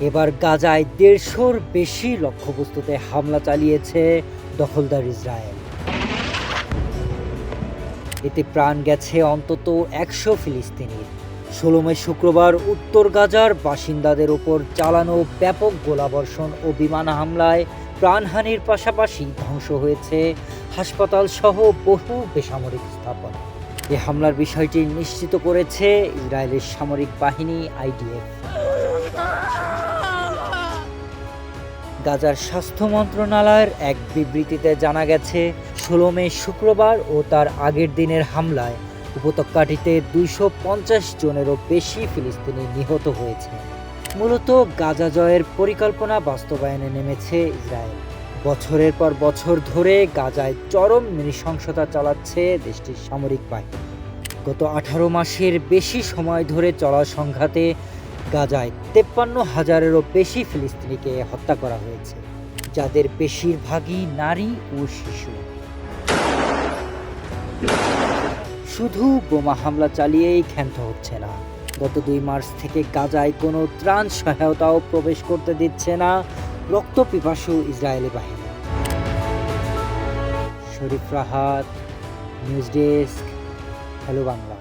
এবার গাজায় দেড়শোর বেশি লক্ষ্যবস্তুতে হামলা চালিয়েছে দখলদার ইসরায়েল। এতে প্রাণ গেছে অন্তত একশো ফিলিস্তিনির। ষোলো শুক্রবার উত্তর গাজার বাসিন্দাদের ওপর চালানো ব্যাপক গোলাবর্ষণ ও বিমান হামলায় প্রাণহানির পাশাপাশি ধ্বংস হয়েছে হাসপাতাল সহ বহু বেসামরিক স্থাপনা। এ হামলার বিষয়টি নিশ্চিত করেছে ইসরায়েলের সামরিক বাহিনী আইডিএফ। গাজার স্বাস্থ্য মন্ত্রণালয়ের এক বিবৃতিতে জানা গেছে, ষোলো মে শুক্রবার ও তার আগের দিনের হামলায় উপত্যকাটিতে দুইশো পঞ্চাশ জনেরও বেশি ফিলিস্তিনি নিহত হয়েছে। মূলত গাজা জয়ের পরিকল্পনা বাস্তবায়নে নেমেছে ইসরায়েল। বছরের পর বছর ধরে গাজায় চরম নৃশংসতা চালাচ্ছে দেশটির সামরিক বাহিনী। গত আঠারো মাসের বেশি সময় ধরে চলা সংঘাতে গাজায় তেপ্পান্ন হাজারেরও বেশি ফিলিস্তিনিকে হত্যা করা হয়েছে, যাদের বেশিরভাগই নারী ও শিশু। শুধু বোমা হামলা চালিয়েই ক্ষান্ত হচ্ছে না। গত দুই মার্চ থেকে গাজায় কোনো ত্রাণ সহায়তাও প্রবেশ করতে দিচ্ছে না রক্ত পিপাসু ইসরায়েলি বাহিনী। Sharif Rahat, news desk, hello Bangla.